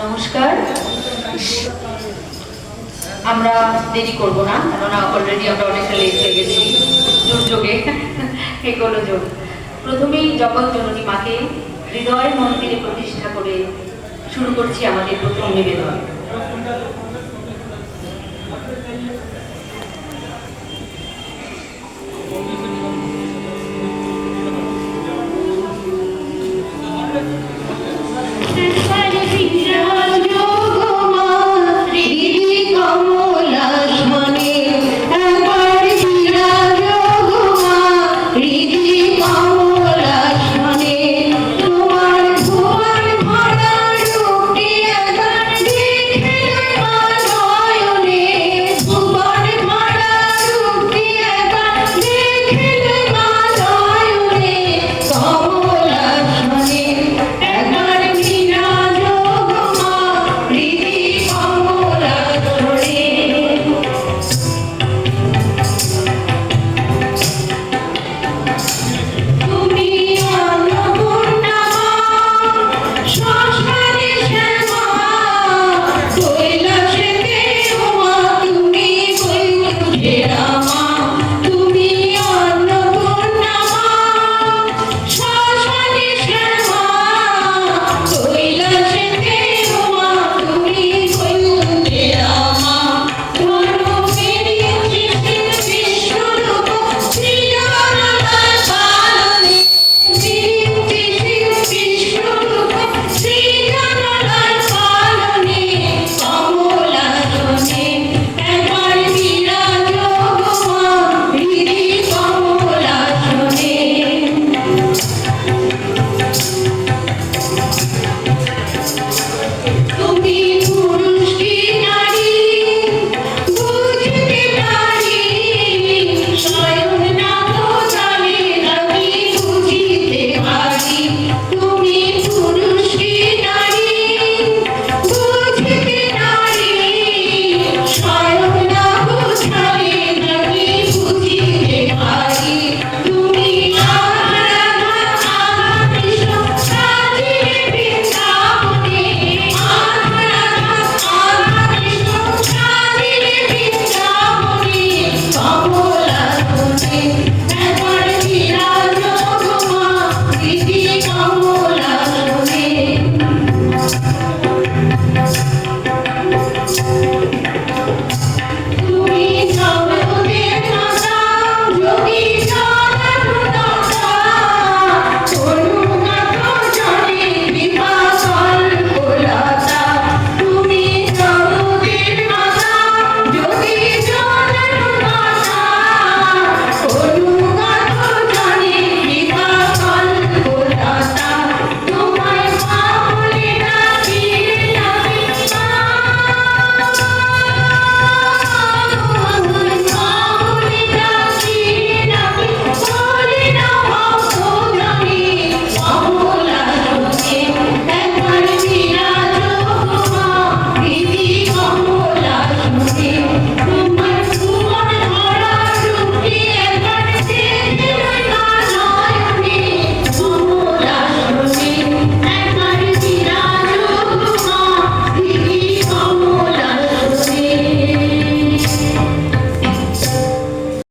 নমস্কার। আমরা দেরি করব না, কেননা অলরেডি আমরা অনেকটা লেট হয়ে গেছি। দুর্যোগে এগুলো যোগ। প্রথমেই জগৎ জননী মাকে হৃদয় মন্দিরে প্রতিষ্ঠা করে শুরু করছি আমাদের প্রথম নিবেদন। This is why the